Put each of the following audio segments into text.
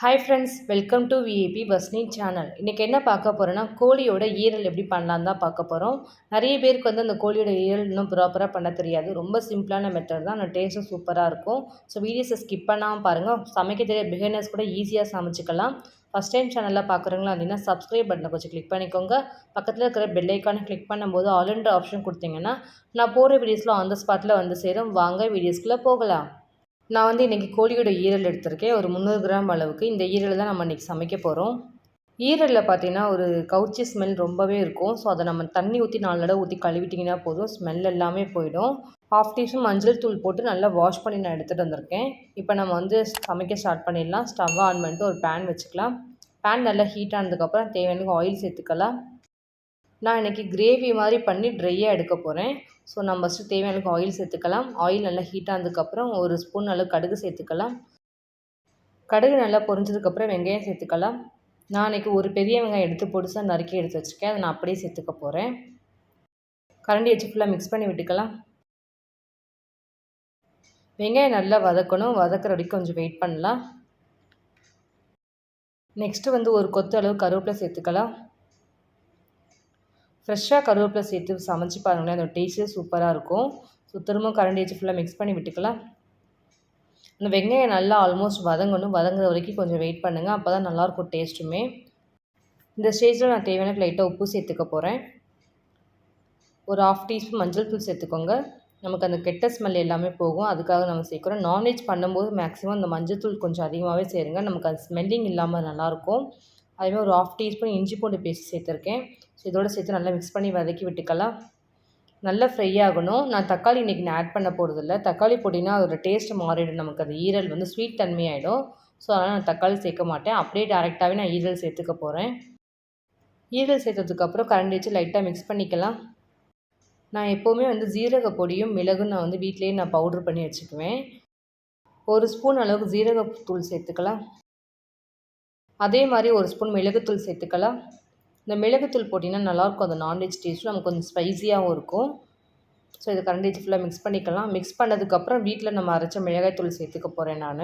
Hi friends welcome to V A P வஸ்னி channel இன்றைக்கி என்ன பார்க்க போகிறோன்னா கோழியோட ஈரல் எப்படி பண்ணலான்னு தான் பார்க்க போகிறோம் நிறைய பேருக்கு வந்து அந்த கோழியோட ஈரல் இன்னும் ப்ராப்பராக பண்ண தெரியாது. ரொம்ப சிம்பிளான மெத்தட் தான். ஆனால் டேஸ்ட்டும் சூப்பராக இருக்கும். ஸோ வீடியோஸை ஸ்கிப் பண்ணாமல் பாருங்கள் சமைக்க தெரிய பிகினர்ஸ் கூட ஈஸியாக சமைச்சிக்கலாம். ஃபஸ்ட் டைம் சேனலில் பார்க்குறீங்களா அப்படின்னா சப்ஸ்கிரைப் பட்டனை கொஞ்சம் கிளிக் பண்ணிக்கோங்க. பக்கத்தில் இருக்கிற பெல் ஐக்கானை கிளிக் பண்ணும்போது ஆல்ரெண்டு ஆப்ஷன் கொடுத்தீங்கன்னா நான் போகிற வீடியோஸில் ஆன் த ஸ்பாட்டில் வந்து சேரும். வாங்க வீடியோஸ்குள்ளே போகலாம். நான் வந்து இன்றைக்கி கோழியோட ஈரல் எடுத்திருக்கேன். ஒரு முந்நூறு கிராம் அளவுக்கு இந்த ஈரல் தான் நம்ம இன்றைக்கி சமைக்க போகிறோம் ஈரலில் பார்த்தீங்கன்னா ஒரு கவுச்சி ஸ்மெல் ரொம்பவே இருக்கும். ஸோ அதை நம்ம தண்ணி ஊற்றி நாலு தடவை ஊற்றி கழுவிட்டிங்கன்னா போதும். ஸ்மெல் எல்லாமே போயிடும். ஹாஃப் டீஸ்பூன் மஞ்சள் தூள் போட்டு நல்லா வாஷ் பண்ணி நான் எடுத்துகிட்டு வந்திருக்கேன். இப்போ நம்ம வந்து சமைக்க ஸ்டார்ட் பண்ணிடலாம். ஸ்டவ் ஆன் பண்ணிட்டு ஒரு பேன் வச்சுக்கலாம். பேன் நல்லா ஹீட் ஆனதுக்கப்புறம் தேவையான ஆயில் சேர்த்துக்கலாம். நான் இன்றைக்கி கிரேவி மாதிரி பண்ணி ட்ரையாக எடுக்க போகிறேன் ஸோ நம்ம ஃபஸ்ட்டு தேவையான ஆயில் சேர்த்துக்கலாம். ஆயில் நல்லா ஹீட் ஆனதுக்கப்புறம் ஒரு ஸ்பூன் அளவு கடுகு சேர்த்துக்கலாம். கடுகு நல்லா பொரிஞ்சதுக்கப்புறம் வெங்காயம் சேர்த்துக்கலாம். நான் இன்றைக்கி ஒரு பெரிய வெங்காயம் எடுத்து பொடிசாக நறுக்கி எடுத்து வச்சுருக்கேன். அதை நான் அப்படியே சேர்த்துக்க போகிறேன் கரண்டி வச்சு ஃபுல்லாக மிக்ஸ் பண்ணி விட்டுக்கலாம். வெங்காயம் நல்லா வதக்கணும். வதக்கிற வரைக்கும் கொஞ்சம் வெயிட் பண்ணலாம். நெக்ஸ்ட்டு வந்து ஒரு கொத்து அளவு கருவேப்பிலை சேர்த்துக்கலாம். ஃப்ரெஷ்ஷாக கருவேப்பிலை சேர்த்து சமைச்சு பாருங்களேன். அதோட டேஸ்ட்டே சூப்பராக இருக்கும். ஸோ திரும்ப கரண்டி வச்சு ஃபுல்லாக மிக்ஸ் பண்ணி விட்டுக்கலாம். அந்த வெங்காயம் நல்லா ஆல்மோஸ்ட் வதங்கணும். வதங்குற வரைக்கும் கொஞ்சம் வெயிட் பண்ணுங்கள் அப்போ தான் நல்லாயிருக்கும் டேஸ்ட்டுமே இந்த ஸ்டேஜில் நான் தேவையான லைட்டாக உப்பு சேர்த்துக்க போகிறேன் ஒரு ஆஃப் டீஸ்பூன் மஞ்சள் தூள் சேர்த்துக்கோங்க. நமக்கு அந்த கெட்ட ஸ்மெல் எல்லாமே போகும். அதுக்காக நம்ம சேர்க்குறோம். நான்வெஜ் பண்ணும்போது மேக்ஸிமம் அந்த மஞ்சள் தூள் கொஞ்சம் அதிகமாகவே சேருங்க. நமக்கு அந்த ஸ்மெல்லிங் இல்லாமல் நல்லாயிருக்கும் அதேமாதிரி ஒரு ஆஃப் டீஸ்பூன் இஞ்சி பூண்டு பேஸ்ட் சேர்த்துருக்கேன். ஸோ இதோடு சேர்த்து நல்லா மிக்ஸ் பண்ணி வதக்கி விட்டுக்கலாம். நல்லா ஃப்ரை ஆகணும். நான் தக்காளி இன்றைக்கி நான் ஆட் பண்ண போகிறதில்ல தக்காளி போட்டிங்கன்னா அதோட டேஸ்ட் மாறிடும் நமக்கு. அது ஈரல் வந்து ஸ்வீட் தன்மையாயிடும். ஸோ அதனால் நான் தக்காளி சேர்க்க மாட்டேன். அப்படியே டேரெக்டாகவே நான் ஈரல் சேர்த்துக்க போகிறேன் ஈரல் சேர்த்ததுக்கப்புறம் கரண்டி வச்சு லைட்டாக மிக்ஸ் பண்ணிக்கலாம். நான் எப்போவுமே வந்து ஜீரக பொடியும் மிளகும் நான் வந்து வீட்லேயே நான் பவுட்ரு பண்ணி வச்சுக்குவேன். ஒரு ஸ்பூன் அளவுக்கு ஜீரகத்தூள் சேர்த்துக்கலாம். அதே மாதிரி ஒரு ஸ்பூன் மிளகுத்தூள் சேர்த்துக்கலாம். இந்த மிளகுத்தூள் போட்டிங்கன்னா நல்லாயிருக்கும். அந்த நான்வெஜ் டேஸ்ட்டும் நமக்கு கொஞ்சம் ஸ்பைஸியாகவும் இருக்கும். ஸோ இதை கரண்டி ஃபுல்லாக மிக்ஸ் பண்ணிக்கலாம். மிக்ஸ் பண்ணதுக்கப்புறம் வீட்டில் நம்ம அரைச்ச மிளகாய்த்தூள் சேர்த்துக்க போகிறேன் நான்.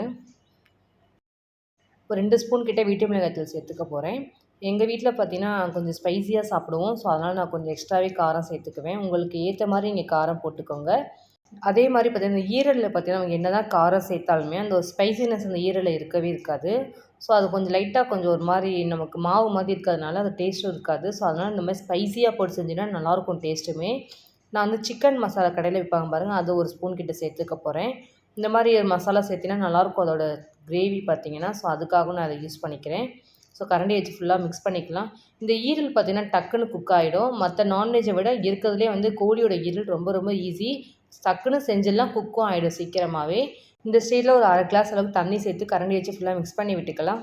ஒரு ரெண்டு ஸ்பூன் கிட்டே வீட்டு மிளகாய்த்தூள் சேர்த்துக்க போகிறேன் எங்கள் வீட்டில் பார்த்தீங்கன்னா கொஞ்சம் ஸ்பைஸியாக சாப்பிடுவோம். ஸோ அதனால் நான் கொஞ்சம் எக்ஸ்ட்ராவே காரம் சேர்த்துக்குவேன். உங்களுக்கு ஏற்ற மாதிரி இங்கே காரம் போட்டுக்கோங்க. அதே மாதிரி பார்த்தீங்கன்னா இந்த ஈரலில் பார்த்தீங்கன்னா அவங்க என்ன தான் காரம் சேர்த்தாலுமே அந்த ஒரு ஸ்பைசினஸ் அந்த ஈரலில் இருக்கவே இருக்காது. ஸோ அது கொஞ்சம் லைட்டாக கொஞ்சம் ஒரு மாதிரி நமக்கு மாவு மாதிரி இருக்கிறதுனால அது டேஸ்ட்டும் இருக்காது. ஸோ அதனால் இந்த மாதிரி ஸ்பைஸியாக போட்டு செஞ்சுன்னா நல்லாயிருக்கும் டேஸ்ட்டுமே நான் வந்து சிக்கன் மசாலா கடையில் விற்பாங்க பாருங்கள் அது ஒரு ஸ்பூன் கிட்ட சேர்த்துக்க போகிறேன் இந்த மாதிரி மசாலா சேர்த்தினா நல்லாயிருக்கும் அதோட கிரேவி பார்த்திங்கன்னா. ஸோ அதுக்காகவும் நான் அதை யூஸ் பண்ணிக்கிறேன். ஸோ கரண்டி வச்சு ஃபுல்லாக மிக்ஸ் பண்ணிக்கலாம். இந்த ஈரல் பார்த்திங்கன்னா டக்குன்னு குக் ஆகிடும் மற்ற நான்வெஜ்ஜை விட இருக்கிறதுலே வந்து கோழியோட ஈரல் ரொம்ப ரொம்ப ஈஸி டக்குன்னு செஞ்சிடலாம் குக்கும் ஆகிடும் சீக்கிரமாகவே இந்த ஸ்டேஜில் ஒரு அரை கிளாஸ் அளவுக்கு தண்ணி சேர்த்து கரண்டி வச்சு ஃபுல்லாக மிக்ஸ் பண்ணி விட்டுக்கலாம்.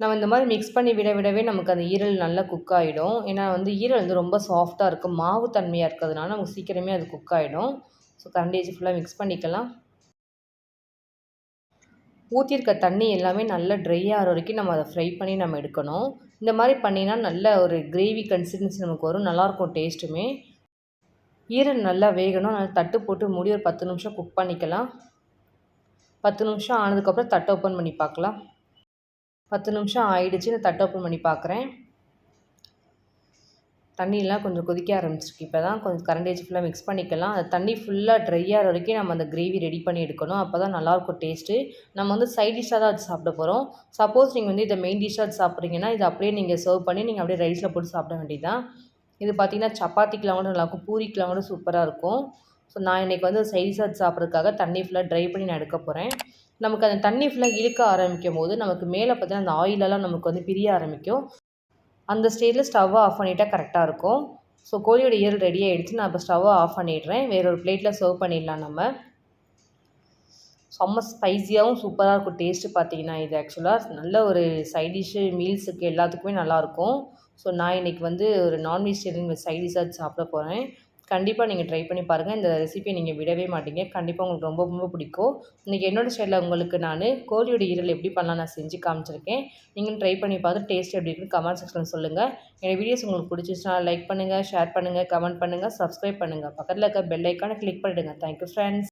நம்ம இந்த மாதிரி மிக்ஸ் பண்ணி விட விடவே நமக்கு அந்த ஈரல் நல்லா குக் ஆகிடும் ஏன்னா வந்து ஈரல் வந்து ரொம்ப சாஃப்டாக இருக்கும். மாவு தன்மையாக இருக்கிறதுனால நமக்கு சீக்கிரமே அது குக் ஆகிடும் ஸோ கரண்டி வச்சு ஃபுல்லாக மிக்ஸ் பண்ணிக்கலாம். ஊற்றிருக்க தண்ணி எல்லாமே நல்லா ட்ரை ஆகிற வரைக்கும் நம்ம அதை ஃப்ரை பண்ணி நம்ம எடுக்கணும். இந்த மாதிரி பண்ணினா நல்ல ஒரு கிரேவி கன்சிஸ்டன்சி நமக்கு வரும். நல்லாயிருக்கும் டேஸ்ட்டுமே ஈரல் நல்லா வேகணும். நல்லா தட்டு போட்டு மூடி ஒரு பத்து நிமிஷம் குக் பண்ணிக்கலாம். பத்து நிமிஷம் ஆனதுக்கப்புறம் தட்டை ஓப்பன் பண்ணி பார்க்கலாம். பத்து நிமிஷம் ஆயிடுச்சு. நான் தட்டை ஓப்பன் பண்ணி பார்க்குறேன். தண்ணியெலாம் கொஞ்சம் கொதிக்க ஆரம்பிச்சிருக்கு. இப்போ தான் கொஞ்சம் கரண்ட் வச்சு ஃபுல்லாக மிக்ஸ் பண்ணிக்கலாம். அந்த தண்ணி ஃபுல்லாக ட்ரை ஆகிற வரைக்கும் நம்ம அந்த கிரேவி ரெடி பண்ணி எடுக்கணும். அப்போ தான் நல்லாயிருக்கும் டேஸ்ட்டு நம்ம வந்து சைட் டிஷ்ஷாக தான் அது சாப்பிட போகிறோம் சப்போஸ் நீங்கள் வந்து இதை மெயின் டிஷ்ஷாக சாப்பிட்றீங்கன்னா இதை அப்படியே நீங்கள் சர்வ் பண்ணி நீங்கள் அப்படியே ரைஸில் போட்டு சாப்பிட வேண்டியதான் இது பார்த்திங்கன்னா சப்பாத்திக்கெலாம் கூட நல்லாயிருக்கும் பூரிக்கெலாம் கூட சூப்பராக இருக்கும். ஸோ நான் இன்றைக்கி வந்து சைடிஷாக டிஷ்ஷாக சாப்பிட்றதுக்காக தண்ணி ஃபுல்லாக ட்ரை பண்ணி நான் எடுக்க போகிறேன் நமக்கு அந்த தண்ணி ஃபுல்லாக இழுக்க ஆரம்பிக்கும் போது நமக்கு மேலே பார்த்தீங்கன்னா அந்த ஆயிலெல்லாம் நமக்கு வந்து பிரிய ஆரம்பிக்கும். அந்த ஸ்டேஜில் ஸ்டவ்வை ஆஃப் பண்ணிட்டால் கரெக்டாக இருக்கும். ஸோ கோழியோட இயல் ரெடி ஆகிடுச்சு நான் இப்போ ஸ்டவ்வை ஆஃப் பண்ணிடுறேன். வேற ஒரு பிளேட்டில் சர்வ் பண்ணிடலாம் நம்ம. செம்ம ஸ்பைஸியாகவும் சூப்பராக இருக்கும். டேஸ்ட்டு பார்த்தீங்கன்னா இது ஆக்சுவலாக நல்ல ஒரு சைட் டிஷ்ஷு மீல்ஸுக்கு எல்லாத்துக்குமே நல்லாயிருக்கும் ஸோ நான் இன்றைக்கி வந்து ஒரு நான்வெஜிடேரியன் சைட் டிஷ்ஷாக சாப்பிட போகிறேன் கண்டிப்பாக நீங்கள் ட்ரை பண்ணி பாருங்கள் இந்த ரெசிபியை நீங்கள் விடவே மாட்டீங்க. கண்டிப்பாக உங்களுக்கு ரொம்ப ரொம்ப பிடிக்கும். இன்றைக்கி என்னோடய ஸ்டைலில் உங்களுக்கு நான் கோழியோட ஈரல் எப்படி பண்ணலாம் நான் செஞ்சு காமிச்சிருக்கேன். நீங்களும் ட்ரை பண்ணி பார்த்து டேஸ்ட் எப்படி இருக்குன்னு கமெண்ட் செக்ஷனில் சொல்லுங்கள் என்னோடய வீடியோஸ் உங்களுக்கு பிடிச்சிச்சுன்னா லைக் பண்ணுங்கள் ஷேர் பண்ணுங்கள் கமெண்ட் பண்ணுங்கள் சப்ஸ்கிரைப் பண்ணுங்கள் பக்கத்தில் இருக்க பெல் ஐக்கானை கிளிக் பண்ணிவிடுங்க தேங்க்யூ ஃப்ரெண்ட்ஸ்